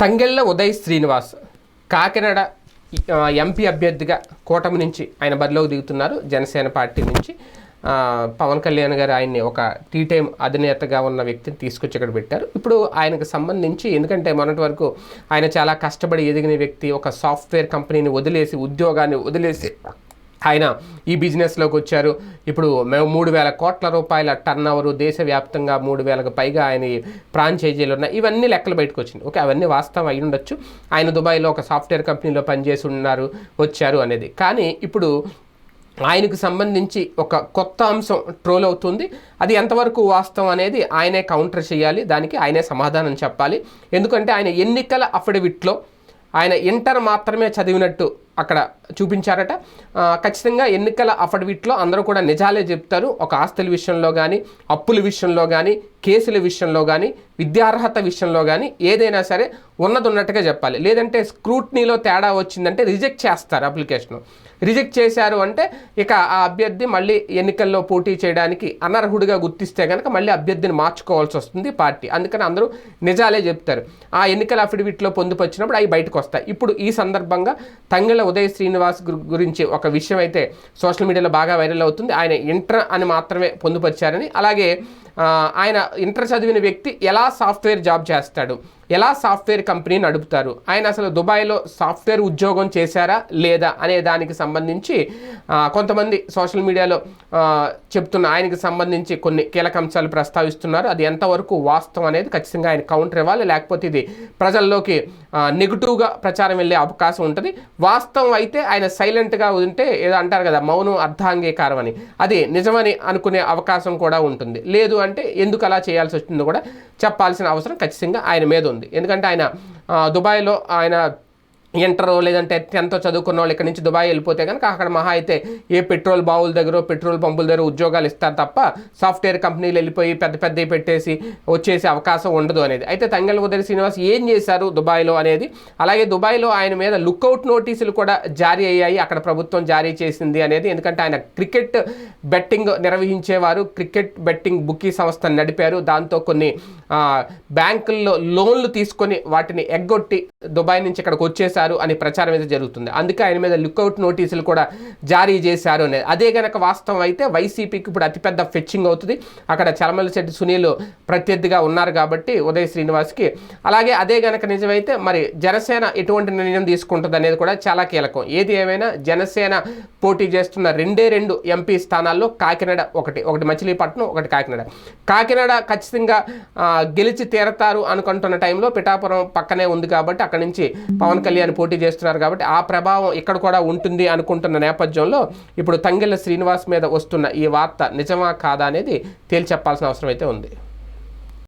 Tangella Uday Srinivas Kakinada MP అభ్యర్థిగా కూటమి నుంచి ఆయన బరిలోకి దిగుతున్నారు. జనసేన పార్టీ నుంచి పవన్ కళ్యాణ్ గారు ఆయన్ని ఒక టీ టైం అధినేతగా ఉన్న వ్యక్తిని తీసుకొచ్చి ఇక్కడ పెట్టారు. ఇప్పుడు ఆయనకు సంబంధించి ఎందుకంటే మొన్నటి వరకు ఆయన చాలా కష్టపడి ఎదిగిన వ్యక్తి ఒక సాఫ్ట్వేర్ కంపెనీని వదిలేసి ఉద్యోగాన్ని వదిలేసి ఆయన ఈ బిజినెస్లోకి వచ్చారు. ఇప్పుడు మేము మూడు వేల కోట్ల రూపాయల టర్న్ ఓవర్ దేశవ్యాప్తంగా మూడు వేలకు పైగా ఆయన ఫ్రాంచైజీలు ఉన్నాయి. ఇవన్నీ లెక్కలు బయటకు వచ్చింది. ఓకే అవన్నీ వాస్తవం అయి ఉండొచ్చు. ఆయన దుబాయ్లో ఒక సాఫ్ట్వేర్ కంపెనీలో పనిచేసి ఉన్నారు వచ్చారు అనేది. కానీ ఇప్పుడు ఆయనకు సంబంధించి ఒక కొత్త అంశం ట్రోల్ అవుతుంది. అది ఎంతవరకు వాస్తవం అనేది ఆయనే కౌంటర్ చేయాలి. దానికి ఆయనే సమాధానం చెప్పాలి. ఎందుకంటే ఆయన ఎన్నికల అఫిడవిట్లో ఆయన ఇంటర్ మాత్రమే చదివినట్టు అక్కడ చూపించారట. ఖచ్చితంగా ఎన్నికల అఫడవిట్లో అందరూ కూడా నిజాలే చెప్తారు. ఒక ఆస్తుల విషయంలో కానీ అప్పుల విషయంలో కానీ కేసుల విషయంలో కానీ విద్యార్హత విషయంలో కానీ ఏదైనా సరే ఉన్నది ఉన్నట్టుగా చెప్పాలి. లేదంటే స్క్రూట్నీలో తేడా వచ్చిందంటే రిజెక్ట్ చేస్తారు అప్లికేషన్. రిజెక్ట్ చేశారు అంటే ఇక ఆ అభ్యర్థి మళ్ళీ ఎన్నికల్లో పోటీ చేయడానికి అనర్హుడిగా గుర్తిస్తే కనుక మళ్ళీ అభ్యర్థిని మార్చుకోవాల్సి వస్తుంది పార్టీ. అందుకని అందరూ నిజాలే చెప్తారు. ఆ ఎన్నికల అఫిడవిట్లో పొందుపరిచినప్పుడు అవి బయటకు వస్తాయి. ఇప్పుడు ఈ సందర్భంగా తంగిళ ఉదయ శ్రీనివాస్ గురించి ఒక విషయం అయితే సోషల్ మీడియాలో బాగా వైరల్ అవుతుంది. ఆయన ఇంటర్ అని మాత్రమే పొందుపరిచారని. అలాగే ఆయన ఇంటర్ చదివిన వ్యక్తి ఎలా సాఫ్ట్వేర్ జాబ్ చేస్తాడు? ఎలా సాఫ్ట్వేర్ కంపెనీ నడుపుతారు? ఆయన అసలు దుబాయ్లో సాఫ్ట్వేర్ ఉద్యోగం చేశారా లేదా అనే దానికి సంబంధించి కొంతమంది సోషల్ మీడియాలో చెప్తున్న ఆయనకి సంబంధించి కొన్ని కీలక అంశాలు ప్రస్తావిస్తున్నారు. అది ఎంతవరకు వాస్తవం అనేది ఖచ్చితంగా ఆయన కౌంటర్ ఇవ్వాలి. లేకపోతే ఇది ప్రజల్లోకి నెగిటివ్గా ప్రచారం వెళ్ళే అవకాశం ఉంటుంది. వాస్తవం అయితే ఆయన సైలెంట్గా ఉంటే ఏదో అంటారు కదా మౌనం అర్ధాంగీకారం అని అది నిజమని అనుకునే అవకాశం కూడా ఉంటుంది. లేదు అంటే ఎందుకు అలా చేయాల్సి వచ్చిందో కూడా చెప్పాల్సిన అవసరం ఖచ్చితంగా ఆయన మీద ఉంది. ఎందుకంటే ఆయన దుబాయ్లో ఆయన ఇంటర్ లేదంటే టెన్త్ చదువుకున్న వాళ్ళు ఇక్కడ నుంచి దుబాయ్ వెళ్ళిపోతే కనుక అక్కడ మహా అయితే ఏ పెట్రోల్ బావుల దగ్గర పెట్రోల్ పంపుల దగ్గర ఉద్యోగాలు ఇస్తారు తప్ప సాఫ్ట్వేర్ కంపెనీలు వెళ్ళిపోయి పెద్ద పెద్దవి పెట్టేసి వచ్చేసే అవకాశం ఉండదు అనేది. అయితే తంగల్ ఉదరి శ్రీనివాస్ ఏం చేశారు దుబాయ్లో అనేది? అలాగే దుబాయ్లో ఆయన మీద లుక్అవుట్ నోటీసులు కూడా జారీ అయ్యాయి. అక్కడ ప్రభుత్వం జారీ చేసింది అనేది. ఎందుకంటే ఆయన క్రికెట్ బెట్టింగ్ నిర్వహించేవారు. క్రికెట్ బెట్టింగ్ బుకీ సంస్థను నడిపారు. దాంతో కొన్ని బ్యాంకుల్లో లోన్లు తీసుకొని వాటిని ఎగ్గొట్టి దుబాయ్ నుంచి ఇక్కడికి వచ్చేసారు అని ప్రచారం అయితే జరుగుతుంది. అందుకే ఆయన మీద లుక్అవుట్ నోటీసులు కూడా జారీ చేశారు అనేది అదే గనక వాస్తవం అయితే వైసీపీకి ఇప్పుడు అతిపెద్ద ఫెచ్చింగ్ అవుతుంది. అక్కడ చలమల్ల శెట్టి సునీల్ ప్రత్యర్థిగా ఉన్నారు కాబట్టి ఉదయ్ శ్రీనివాస్కి. అలాగే అదే గనక నిజమైతే మరి జనసేన ఎటువంటి నిర్ణయం తీసుకుంటుంది అనేది కూడా చాలా కీలకం. ఏది ఏమైనా జనసేన పోటీ చేస్తున్న రెండే రెండు ఎంపీ స్థానాల్లో కాకినాడ ఒకటి. ఒకటి మచిలీపట్నం ఒకటి కాకినాడ. కాకినాడ ఖచ్చితంగా గెలిచి తీరతారు అనుకుంటున్న టైంలో పిఠాపురం పక్కనే ఉంది కాబట్టి అక్కడి నుంచి పవన్ కళ్యాణ్ పోటీ చేస్తున్నారు కాబట్టి ఆ ప్రభావం ఇక్కడ కూడా ఉంటుంది అనుకుంటున్న నేపథ్యంలో ఇప్పుడు తంగెళ్ళ శ్రీనివాస్ మీద వస్తున్న ఈ వార్త నిజమా కాదా అనేది తేల్చెప్పాల్సిన అవసరం అయితే ఉంది.